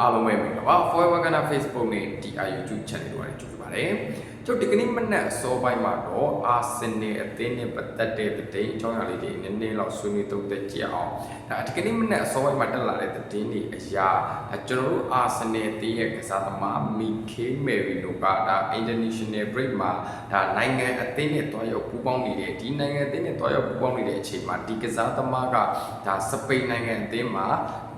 အားလုံးပဲမင်္ဂလာပါ Forever Ghana Facebook နဲ့ DI YouTube Channel တို့ကနေကြိုဆိုပါတယ်ကျုပ်ဒီကနေ့မနက်အစောပိုင်းမှာတော့အာဆင်နယ်အသင်းနဲ့ပတ်သက်တဲ့သတင်းအကြောင်းအရာလေးတွေနည်းနည်းလောက်ဆွေးနွေးသုံးသပ်ကြည့်အောင်ဒါဒီကနေ့မနက်အစောပိုင်းမှာတက်လာတဲ့သတင်းတွေအရာဒါကျွန်တော်တို့အာဆင်နယ်အသင်းရဲ့ကစားသမားမီခေးမယ်ရီနိုကဒါ International Break မှာဒါနိုင်ငံအသင်းနဲ့တွားရောက်ပူးပေါင်းနေတဲ့ဒီနိုင်ငံအသင်းနဲ့တွားရောက်ပူးပေါင်းနေတဲ့အချိန်မှာဒီကစားသမားကဒါစပိန်နိုင်ငံအသင်းမှာ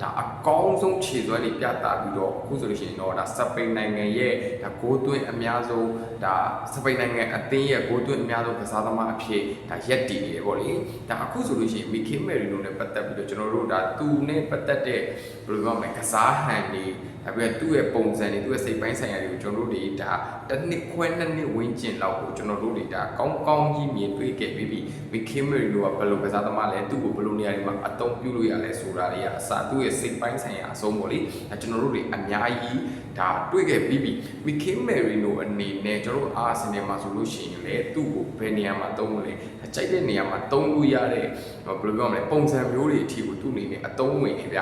ဒါအကောင်းဆုံးခြေစွမ်းတွေပြတာပြီးတော့အခုဆိုလို့ရှိရင်တော့ဒါစပိန်နိုင်ငံရဲ့ဒါဂိုးသွင်းအများဆုံးဒါစပိန်နိုင်ငံအသင်းရဲ့ဂိုးသွင်းအများဆုံးကစားသမားအဖြစ်ဒါရက်တည်နေတယ်ပေါ့လေဒါအခုဆိုလို့ရှိရင်မီခေမယ်ရီနိုနဲ့ပတ်သက်ပြီးတော့ကျွန်တော်တို့ဒါသူနဲ့ပတ်သက်တဲ့ဘယ်လိုပြောမလဲကစားဟန်တွေဒါပြီးတော့သူ့ရဲ့ပုံစံတွေသူ့ရဲ့စိတ်ပိုင်းဆိုင်ရာတွေကိုကျွန်တော်တို့တွေဒါတစ်နှစ်ခွဲနှစ်နှစ်ဝန်းကျင်လောက်ကိုကျွန်တော်တို့တွေဒါကောင်းကောင်းကြီးမြင်တွေ့ခဲ့ပြီးပြီမီခေမယ်ရီနိုကဘယ်လိုကစားသမားလဲသူ့ကိုဘယ်လိုနေရာတွေမှာအသုံးပြုလို့ရလဲဆိုတာတွေကအစသူ့ရဲ့စိတ်ပိုင်းဆိုင်ရာအဆုံးပေါ့လေဒါကျွန်တော်တို့တွေအများကြီးဒါတွေ့ခဲ့ပြီးပြီမီခေမယ်ရီနိုအနေနဲ့ကျွန်တော်တို့အာဆင်နယ်မှာဆိုလို့ရှိရင်လေသူ့ကိုဘယ်နေရာမှာသုံးလို့လဲအကြိုက်တဲ့နေရာမှာသုံးလို့ရတဲ့ဘယ်လိုပြောမလဲပုံစံမျိုးတွေအထိကိုသူ့အနေနဲ့အသုံးဝင်နေဗျ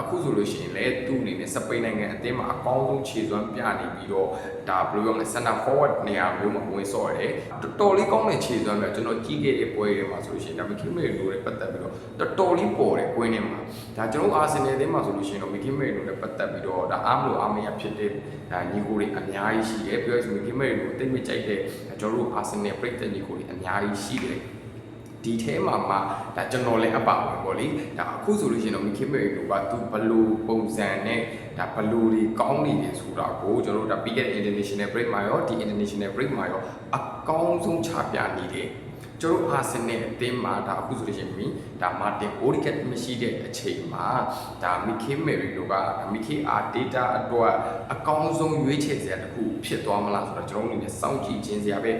အခုဆိုလို့ရှိရင်လေသူ့အနေနဲ့စပိန်နိုင်ငံအသင်းမှာအကောင်းဆုံးခြေစွမ်းပြနေပြီးတော့ ဒါဘယ်လိုပြောမလဲ center forward နေရာမျိုးမှာဝင်ဆော့ရတယ်တော်တော်လေးကောင်းတဲ့ခြေစွမ်းပဲကျွန်တော်ကြည့်ခဲ့တဲ့ပွဲတွေမှာဆိုလို့ရှိရင်ဒါမီခေမယ်ရီနိုနဲ့ပတ်သက်ပြီးတော့တော်တော်လေးပေါ်တယ်ကွင်းထဲမှာဒါကျွန်တော်အာဆင်နယ်အသင်းမှာဆိုလို့ရှိရင်တော့မီခေမယ်ရီနိုနဲ့ပတ်သက်ပြီးတော့ဒါအားမလို့အားမရဖြစ်တဲ့ဒါညီကိုတွေအများကြီးရှိတယ်ပြောရရင်မီခေမယ်ရီနိုအသိမကြိုက်တဲ့ကျွန်တော်တို့အာဆင်နယ်ပရိသတ်ညီကိုတွေအများကြီးရှိတယ်ဒီထဲမှာမှဒါကျွန်တော်လည်းအပါဝင်ပေါ့လေဒါအခုဆိုလို့ရှိရင်တော့မိခင်မေတို့ကသူဘလို့ပုံစံနဲ့ ဒါဘလို့တွေကောင်းနေတယ်ဆိုတာကိုကျွန်တော်တို့ဒါပြီးခဲ့တဲ့ international break မှာရောဒီ international break မှာရောအကောင်းဆုံးချပြနေတယ် ကျွန်တော်အာဆင်နယ်အသင်းမှာဒါအခုဆိုလို့ရှိရင်မိဒါမာတင်အိုဒီကက်မရှိတဲ့အချိန်မှာဒါမီခေမယ်ရီတို့ကမီခေအာဒေတာအတွက်အကောင်းဆုံးရွေးချယ်စရာတစ်ခုဖြစ်သွားမလားဆိုတော့ကျွန်တော်တို့အနေနဲ့စောင့်ကြည့်ခြင်းစရာပဲ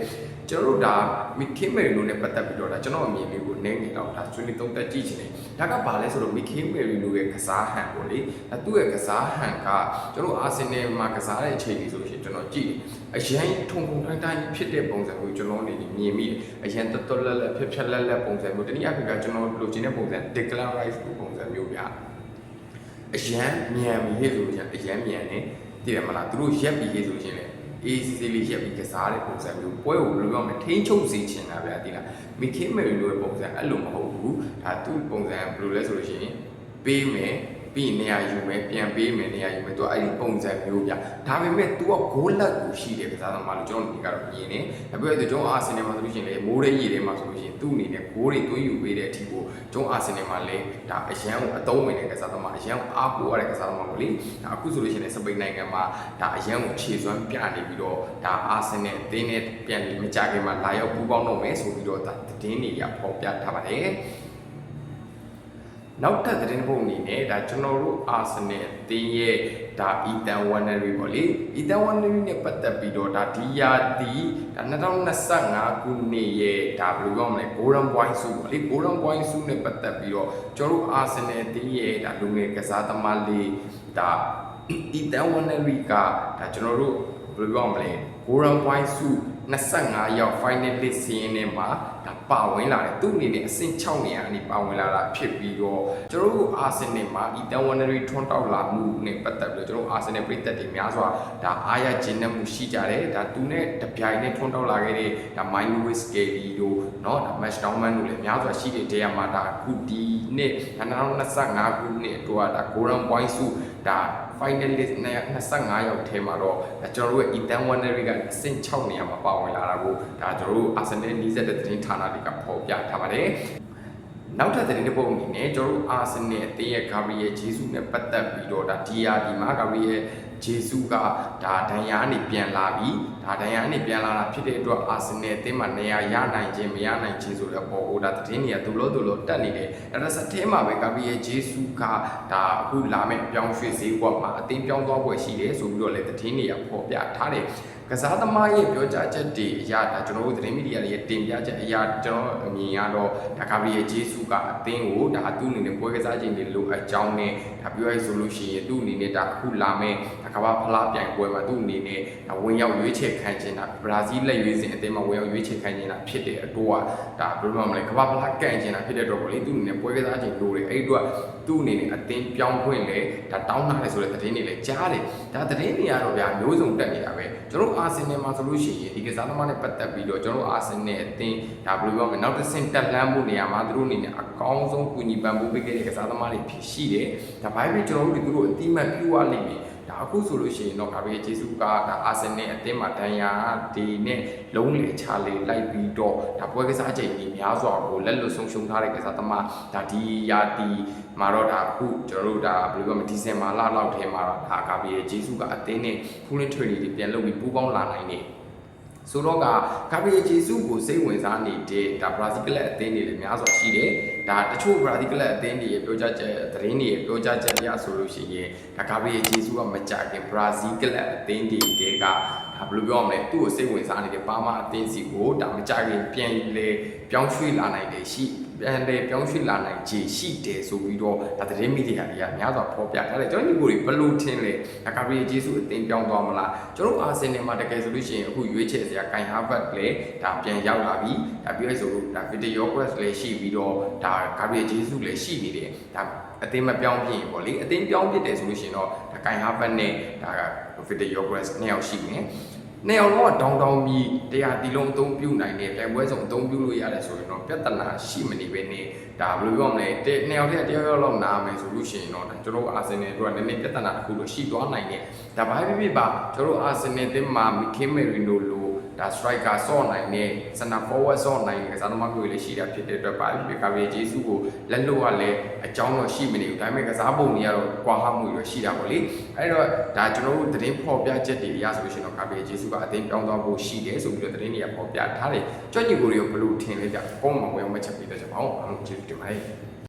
ကျွန်တော်တို့ဒါမီခေမယ်ရီတို့နဲ့ပတ်သက်ပြီးတော့ဒါကျွန်တော်အမြင်လေးကိုနည်းငယ်တော့ဒါဆွေးနွေးသုံးသပ်ကြည့်ခြင်းတယ်ဒါကဘာလဲဆိုတော့မီခေမယ်ရီတို့ရဲ့ကစားဟန်ပေါ့လေဒါသူ့ရဲ့ကစားဟန်ကကျွန်တော်အာဆင်နယ်မှာကစားတဲ့အချိန်ကြီးဆိုလို့ရှိရင်ကျွန်တော်ကြည့်တယ်အရန်ထုံထုံတိုင်းတိုင်းဖြစ်တဲ့ပုံစံမျိုးကျွန်တော်အနေနဲ့မြင်မိတယ်အရန်တော်တော်လက်လက်ဖြက်ဖြက်လက်လက်ပုံစံမျိုးတနည်းအားဖြင့်ကကျွန်တော်လိုချင်တဲ့ပုံစံ declare rights ပုံစံမျိုးဗျာအရန်မြန်ပြီဟဲ့ဆိုလို့ရှိရင်အရန်မြန်နေတည်တယ်မလားသူတို့ရက်ပြီးဟဲ့ဆိုလို့ရှိရင်လေအေးစီလေးရက်ပြီးကစားတဲ့ပုံစံမျိုးပွဲကိုဘယ်လိုပြောမလဲထိန်းချုပ်စေချင်တာဗျာဒီလားမီခေမယ်ရီလိုရဲ့ပုံစံအဲ့လိုမဟုတ်ဘူးဒါသူ့ပုံစံဘယ်လိုလဲဆိုလို့ရှိရင်ပေးမယ် ပြီးနေရာယူမယ်ပြန်ပေးမယ်နေရာယူမယ်သူကအဲ့ဒီပုံစံမျိုးဗျဒါပေမဲ့ तू ကဂိုးလက်ကိုရှိတယ်ကစားသမားလို့ကျွန်တော်ဒီကတော့မြင်တယ်ဒါပေမဲ့သူကျွန်တော်အာဆင်နယ်မှာဆိုလို့ရှိရင်လေမိုးရဲရည်ထဲမှာဆိုလို့ရှိရင်သူ့အနေနဲ့ဂိုးတွေသွင်းယူပေးတဲ့အထိကိုကျွန်တော်အာဆင်နယ်မှာလေဒါအရန်ကိုအသုံးဝင်တဲ့ကစားသမားအရန်ကိုအားကိုးရတဲ့ကစားသမားကိုလေဒါအခုဆိုလို့ရှိရင်စပိန်နိုင်ငံမှာဒါအရန်ကိုခြေစွမ်းပြနေပြီးတော့ဒါအာဆင်နယ်အသင်းနဲ့ပြန်ပြီးမကြခင်မှာလာရောက်ပူးပေါင်းတော့မယ်ဆိုပြီးတော့ဒါသတင်းတွေကဖော်ပြထားပါတယ် နောက်ထပ်သတင်းပုံအနေနဲ့ဒါကျွန်တော်တို့အာဆင်နယ်အသင်းရဲ့ဒါအီတန်ဝန်နရီပေါ့လေအီတန်ဝန်နရီနဲ့ပတ်သက်ပြီးတော့ဒါဒီယာဒီဒါ2025ခုနှစ်ရဲ့ဒါဘယ်လိုပြောမလဲ Golden Point ဆုပေါ့လေ Golden Point ဆုနဲ့ပတ်သက်ပြီးတော့ကျွန်တော်တို့အာဆင်နယ်အသင်းရဲ့ဒါလူငယ်ကစားသမားလေးဒါအီတန်ဝန်နရီကဒါကျွန်တော်တို့ဘယ်လိုပြောမလဲ Golden Point ဆု 25ရောက် finalist စီးရင်ထဲမှာဒါပါဝင်လာတယ်သူ့အနေနဲ့အဆင့်6နေရာအနေပါဝင်လာတာဖြစ်ပြီးတော့ကျွန်တော်တို့အာဆင်နယ်မှာအီတန်ဝန်နရီထွန်းတောက်လာမှုနဲ့ပတ်သက်ပြီးတော့ကျွန်တော်တို့အာဆင်နယ်ပြည်သက်တွေများစွာဒါအားရခြင်းနဲ့မှုရှိကြတယ်ဒါသူနဲ့တပြိုင်နဲ့ထွန်းတောက်လာခဲ့တဲ့ဒါ Mind Lewis Kelly တို့เนาะဒါ Match Downman တို့လည်းများစွာရှိတဲ့တရားမှာဒါခုဒီနှစ်2025ခုနှစ်အတွက်ဒါ Golden Point ဆုဒါ finalist နဲ့25ရောက်ထဲမှာတော့ကျွန်တော်တို့ရဲ့ Ethan Wandery ကအဆင့်6နေရာမှာပါဝင်လာတာကိုဒါကျွန်တော်တို့ Arsenal နီးစပ်တဲ့သတင်းဌာနတွေကဖော်ပြထားပါတယ်နောက်ထပ်သတင်းတစ်ပုဒ်အနေနဲ့ကျွန်တော်တို့အာဆင်နယ်အသင်းရဲ့ဂါဘရီယယ်ဂျေဆုနဲ့ပတ်သက်ပြီးတော့ဒါ DRD မှာဂါဘရီယယ် ဂျေဆုကဒါဒန်ယာကနေပြန်လာပြီးဒါဒန်ယာကနေပြန်လာတာဖြစ်တဲ့အတွက်အာဆင်နယ်အသင်းမှာနေရာရနိုင်ခြင်းမရနိုင်ခြင်းဆိုတဲ့အပေါ်ဟိုဒါသတင်းတွေကသူလို့သူလို့တက်နေတယ်အဲ့ဒါစတဲ့မှာပဲဂါဘရီယယ်ဂျေဆုကဒါအခုလာမဲ့ပြောင်းရွှေ့ဈေးကွက်မှာအသင်းပြောင်းသွားပွဲရှိတယ်ဆိုပြီးတော့လည်းသတင်းတွေကဖော်ပြထားတယ်ကစားသမားရဲ့ပြောကြားချက်တွေအရာဒါကျွန်တော်တို့သတင်းမီဒီယာတွေရဲ့တင်ပြချက်အရာကျွန်တော်အမြင်ရတော့ဒါဂါဘရီယယ်ဂျေဆုကအသင်းကိုဒါသူ့အနေနဲ့ပွဲကစားခြင်းတွေလိုအပ်ကြောင်းနဲ့ဒါပြောရဆိုလို့ရှိရင်သူ့အနေနဲ့ဒါအခုလာမဲ့ကမ္ဘာဖလားပြိုင်ပွဲမှာသူ့အနေနဲ့ဒါဝင်ရောက်ရွေးချယ်ခံချင်တာဘရာဇီးလက်ရွေးစင်အသင်းမှာဝင်ရောက်ရွေးချယ်ခံချင်တာဖြစ်တဲ့အတွက်ဒါဘယ်လိုမှမလဲကမ္ဘာဖလားကန်ချင်တာဖြစ်တဲ့အတွက်ပေါ့လေသူ့အနေနဲ့ပွဲကစားခြင်းလိုတယ်အဲ့ဒီအတွက်သူ့အနေနဲ့အသင်းပြောင်းခွင့်လေဒါတောင်းတာလေဆိုတဲ့သတင်းတွေလည်းကြားတယ်ဒါသတင်းတွေကတော့ဗျာမျိုးစုံတက်နေတာပဲကျွန်တော်အာဆင်နယ်မှာဆိုလို့ရှိရင်ဒီကစားသမားနဲ့ပတ်သက်ပြီးတော့ကျွန်တော်အာဆင်နယ်အသင်းဒါဘယ်လိုပြောမလဲနောက်တစ်ဆင့်တက်လှမ်းမှုနေရာမှာသူတို့အနေနဲ့အကောင်းဆုံးကူညီပံ့ပိုးပေးခဲ့တဲ့ကစားသမားတွေဖြစ်ရှိတယ်ဒါဘာဖြစ်ကျွန်တော်တို့ဒီသူတို့အတိမတ်ပြုရလိမ့်မယ် ဒါအခုဆိုလို့ရှိရင်တော့ကာဗီဂျေဆုကဒါအာဆင်နယ်အသင်းမှာဒဏ်ရာဒီနဲ့လုံးလေချလေလိုက်ပြီးတော့ဒါပွဲကစားချိန်ကြီးများစွာကိုလက်လွတ်ဆုံးရှုံးထားတဲ့ကစားသမားဒါဒီယာတီမှာတော့ဒါအခုကျွန်တော်တို့ဒါဘယ်လိုပြောမလဲဒီဇင်ဘာလလောက်ထဲမှာဒါကာဗီဂျေဆုကအသင်းနဲ့ဖူးလင်းထရီတွေပြန်လုပ်ပြီးပူးပေါင်းလာနိုင်တယ် ဆိုတော့ကဂါဘရီယယ်ဂျေဆုကိုစိတ်ဝင်စားနေတဲ့ဒါဘရာဇီးကလပ်အသင်းတွေလည်းများစွာရှိတယ်။ဒါတချို့ဘရာဇီးကလပ်အသင်းတွေရဲ့ပြောကြားချက်သတင်းတွေရဲ့ပြောကြားချက်အရဆိုလို့ရှိရင်ဒါဂါဘရီယယ်ဂျေဆုကမကြခင်ဘရာဇီးကလပ်အသင်းတွေတဲကဒါ ဘယ်လိုပြောရမလဲသူ့ကိုစိတ်ဝင်စားနေတဲ့ပါမာအသင်းစီကိုဒါမကြခင်ပြန်လေပြောင်းရွှေ့လာနိုင်တယ်ရှိပြန်လေပြောင်းရွှေ့လာနိုင်ခြေရှိတယ်ဆိုပြီးတော့ဒါသတင်းမီဒီယာတွေကများစွာဖော်ပြထားတယ်ကျွန်တော်ဒီကိုတွေဘယ်လိုထင်လဲဒါဂါဘရီယယ်ဂျေဆုအသင်းပြောင်းသွားမလားကျွန်တော်အာဆင်နယ်မှာတကယ်ဆိုလို့ရှိရင်အခုရွေးချယ်စရာဂိုင်ဟာဘတ်လည်းဒါပြန်ရောက်လာပြီဒါပြီးရဆိုလို့ဒါဗီဒီယိုကွက်လည်းရှိပြီးတော့ဒါဂါဘရီယယ်ဂျေဆုလည်းရှိနေတယ်ဒါ အသင်းမပြောင်းဖြစ်ရင်ပေါ့လေအသင်းပြောင်းဖြစ်တယ်ဆိုလို့ရှိရင်တော့ဒါဂိုင်ဟာဘတ်နဲ့ဒါဗီဒီယိုကွက်နှစ်ယောက်ရှိမယ်နှစ်ယောက်တော့ဒေါင်တောင်ပြီးတရားတီလုံးအသုံးပြုနိုင်တယ်ပြိုင်ပွဲဆောင်အသုံးပြုလို့ရတယ်ဆိုရင်တော့ပြဿနာရှိမနေပဲနဲ့ဒါဘယ်လိုပြောမလဲတဲ့နှစ်ယောက်တည်းတယောက်ယောက်လောက်နားမယ်ဆိုလို့ရှိရင်တော့ဒါကျွန်တော်အာဆင်နယ်တို့ကနည်းနည်းပြဿနာတစ်ခုတော့ရှိသွားနိုင်တယ်ဒါဘာဖြစ်ဖြစ်ပါကျွန်တော်အာဆင်နယ်အသင်းမှာမီကင်မရီနိုလို ဒါ striker ဆော့နိုင်တဲ့ center forward ဆော့နိုင်တဲ့ကစားသမားမျိုးတွေလည်းရှိတာဖြစ်တဲ့အတွက်ပါပြီကာဗီဂျေဆုကိုလက်လို့ကလည်းအကြောင်းတော့ရှိမနေဘူးဒါပေမဲ့ကစားပုံတွေကတော့ကွာဟမှုတွေရှိတာပေါ့လေအဲ့တော့ဒါကျွန်တော်တို့သတင်းဖော်ပြချက်တွေအရဆိုလို့ရှိရင်တော့ကာဗီဂျေဆုကအသင်းပြောင်းသွားဖို့ရှိတယ်ဆိုပြီးတော့သတင်းတွေကဖော်ပြထားတယ်ကြွညီကိုတွေကိုဘယ်လိုထင်လဲကြကောင်းမှာဝင်အောင်မချက်ပေးတဲ့ချက်ပါအောင်ကျေးဇူးတင်ပါတယ်